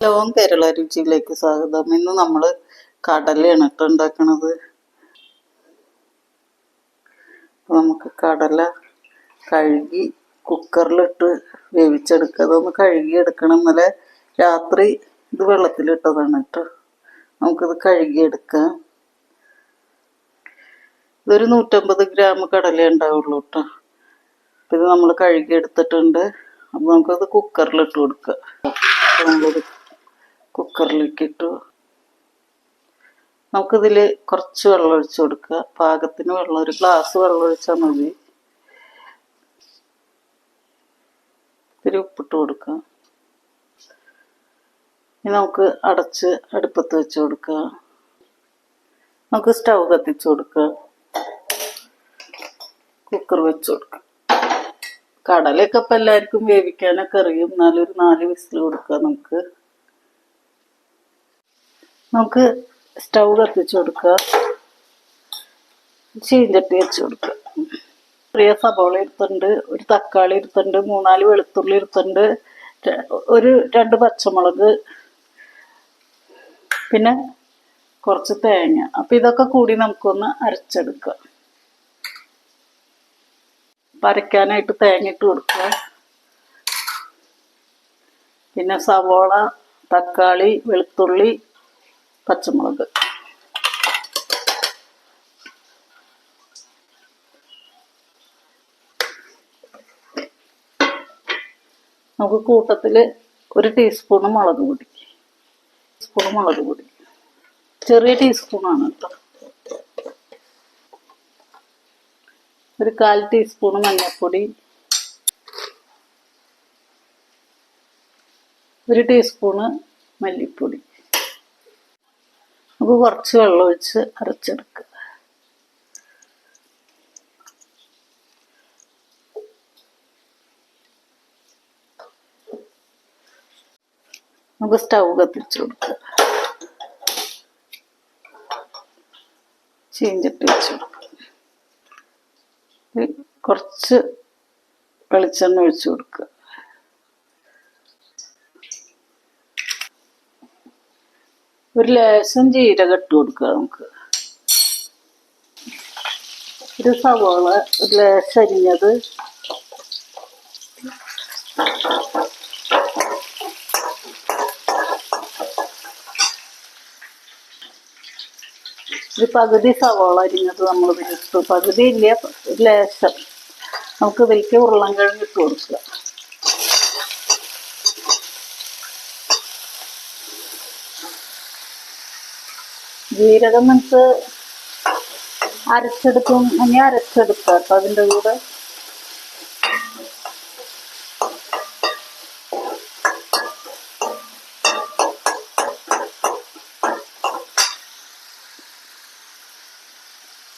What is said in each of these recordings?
Hello Kerala രുചിയിലേക്ക് സ്വാഗതം. ഇന്ന് നമ്മൾ കടലയാണ് കേട്ടോ ഉണ്ടാക്കണത് നമുക്ക് കടല കഴുകി കുക്കറിലിട്ട് വേവിച്ചെടുക്കുക അതൊന്ന് കഴുകി എടുക്കണം ഇന്നലെ രാത്രി ഇത് വെള്ളത്തിലിട്ടതാണ് കേട്ടോ നമുക്കിത് കഴുകിയെടുക്കാം. ഇതൊരു നൂറ്റമ്പത് ഗ്രാം കടല ഉണ്ടാവുള്ളൂ കേട്ടോ ഇത് നമ്മൾ കഴുകിയെടുത്തിട്ടുണ്ട്. എടുത്തിട്ടുണ്ട് അപ്പൊ നമുക്കത് കുക്കറിലിട്ട് കൊടുക്കുക നമ്മളിത് കുക്കറിലേക്ക് ഇട്ടു നമുക്കിതിൽ കുറച്ച് വെള്ളം ഒഴിച്ച് കൊടുക്കുക. പാകത്തിന് വെള്ളം ഒരു ഗ്ലാസ് വെള്ളം ഒഴിച്ചാൽ മതി. ഇത്തിരി ഉപ്പിട്ട് കൊടുക്കുക. ഇനി നമുക്ക് അടച്ച് അടുപ്പത്ത് വെച്ച് കൊടുക്കുക. നമുക്ക് സ്റ്റൗ കത്തിച്ച് കൊടുക്കുക. കുക്കർ വെച്ച് കൊടുക്കുക. കടലൊക്കെ ഇപ്പം എല്ലാവർക്കും വേവിക്കാനൊക്കെ അറിയും. എന്നാലും ഒരു നാല് വിസിൽ കൊടുക്കുക നമുക്ക്. നമുക്ക് സ്റ്റൗ കത്തിച്ച് കൊടുക്കുക. ചീഞ്ചട്ടി വെച്ച് കൊടുക്കുക. ചെറിയ സബോള എടുത്തുണ്ട് ഒരു തക്കാളി എടുത്തുണ്ട് മൂന്നാൽ വെളുത്തുള്ളി എടുത്തുണ്ട് ഒരു രണ്ട് പച്ചമുളക് പിന്നെ കുറച്ച് തേങ്ങ. അപ്പം ഇതൊക്കെ കൂടി നമുക്കൊന്ന് അരച്ചെടുക്കുക അരയ്ക്കാനായിട്ട് തേങ്ങ ഇട്ട് കൊടുക്കുക. പിന്നെ സവോള തക്കാളി വെളുത്തുള്ളി പച്ചമുളക്. നമുക്ക് കൂട്ടത്തിൽ ഒരു ടീസ്പൂണ് മുളക് പൊടി. ടീസ്പൂൺ മുളക് പൊടി. ചെറിയ ടീസ്പൂണാണ് കേട്ടോ. ഒരു കാൽ ടീസ്പൂണ് മഞ്ഞൾപ്പൊടി. ഒരു ടീസ്പൂണ് മല്ലിപ്പൊടി. നമുക്ക് കുറച്ച് വെള്ളം ഒഴിച്ച് അരച്ചെടുക്കുക. നമുക്ക് സ്റ്റൗ കത്തിച്ചു കൊടുക്കുക ചീഞ്ചട്ടി വെച്ച് കൊടുക്കുക കുറച്ച് വെളിച്ചെണ്ണ ഒഴിച്ചു കൊടുക്കുക. ഒരു ലേശം ജീരകം ഇട്ട് കൊടുക്കുക നമുക്ക്. ഒരു സവോള ഒരു ലേശം അരിഞ്ഞത്. ഒരു പകുതി സവോള അരിഞ്ഞത് നമ്മൾ വിളിച്ചു പകുതി ഇല്ല ഒരു ലേശം. നമുക്ക് വലിയ ഉരുളൻ കിഴങ്ങ് ഇട്ട് കൊടുക്കുക. ജീരകം നമുക്ക് അരച്ചെടുക്കും. ഇനി അരച്ചെടുക്കുക കേട്ടോ അതിന്റെ കൂടെ.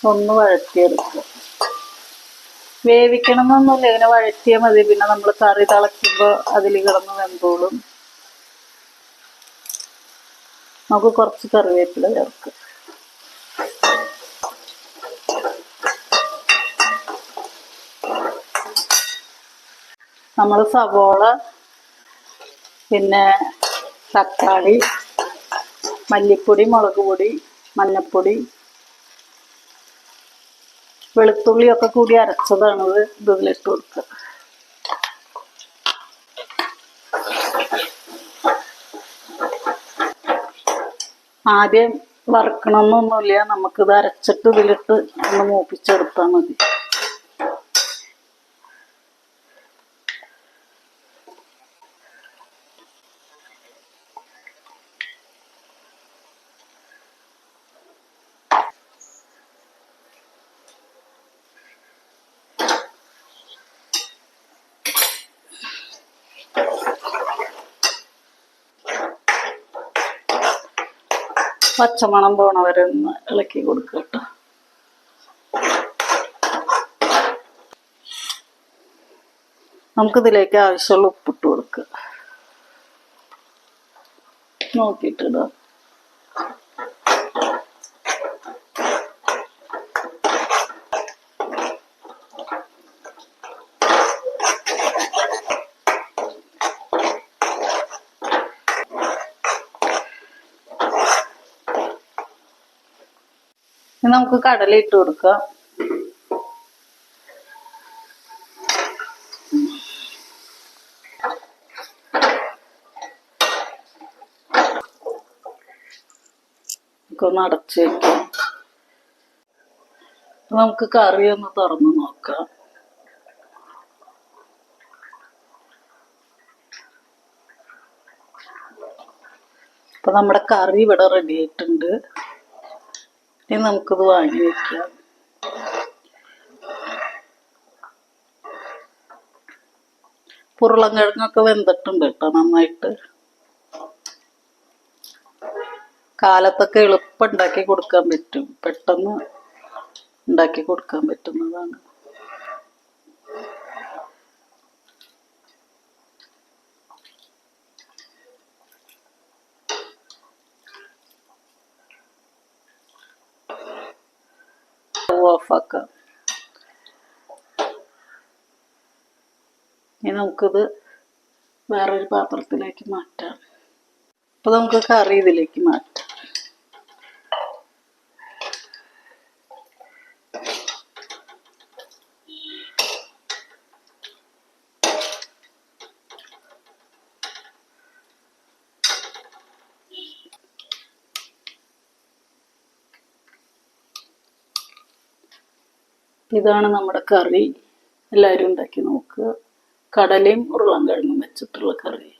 ഒന്ന് വഴറ്റിയെടുക്കുക. വേവിക്കണമെന്നൊന്നുമില്ല ഇങ്ങനെ വഴറ്റിയാൽ മതി. പിന്നെ നമ്മൾ കറി തിളയ്ക്കുമ്പോൾ അതിൽ കിടന്ന് വെന്തോളും. നമുക്ക് കുറച്ച് കറിവേപ്പില ചേർക്കാം. നമ്മൾ സവോള പിന്നെ തക്കാളി മല്ലിപ്പൊടി മുളക് പൊടി മഞ്ഞപ്പൊടി വെളുത്തുള്ളിയൊക്കെ കൂടി അരച്ചതാണിത് ഇതിലിട്ട് കൊടുക്കുക. ആദ്യം വറുക്കണമെന്നൊന്നുമില്ല നമുക്കിത് അരച്ചിട്ട് ഇതിലിട്ട് ഒന്ന് മൂപ്പിച്ചെടുത്താൽ മതി. പച്ചമണം പോണ വരെ ഒന്ന് ഇളക്കി കൊടുക്കുക കേട്ടോ. നമുക്കിതിലേക്ക് ആവശ്യമുള്ള ഉപ്പിട്ട് കൊടുക്കുക നോക്കിയിട്ടിടുക നമുക്ക് കടല ഇട്ട് കൊടുക്കാം. നമുക്കൊന്ന് അടച്ചു വെക്കാം. നമുക്ക് കറി ഒന്ന് തുറന്ന് നോക്കാം. അപ്പൊ നമ്മുടെ കറി ഇവിടെ റെഡി ആയിട്ടുണ്ട്. ഇനി നമുക്കിത് വാങ്ങി വെക്കാം. ഉരുളൻകിഴങ്ങൊക്കെ വെന്തിട്ടുണ്ട് കേട്ടോ നന്നായിട്ട്. കാലത്തൊക്കെ എളുപ്പം ഉണ്ടാക്കി കൊടുക്കാൻ പറ്റും. പെട്ടെന്ന് ഉണ്ടാക്കി കൊടുക്കാൻ പറ്റുന്നതാണ്. ഓഫാക്കാം ഇനി നമുക്കിത് വേറൊരു പാത്രത്തിലേക്ക് മാറ്റാം. അപ്പോൾ നമുക്ക് കറി ഇതിലേക്ക് മാറ്റാം. ഇതാണ് നമ്മുടെ കറി. എല്ലാവരും ഉണ്ടാക്കി നോക്കുക. കടലയും ഉരുളൻകിഴങ്ങും വെച്ചിട്ടുള്ള കറി.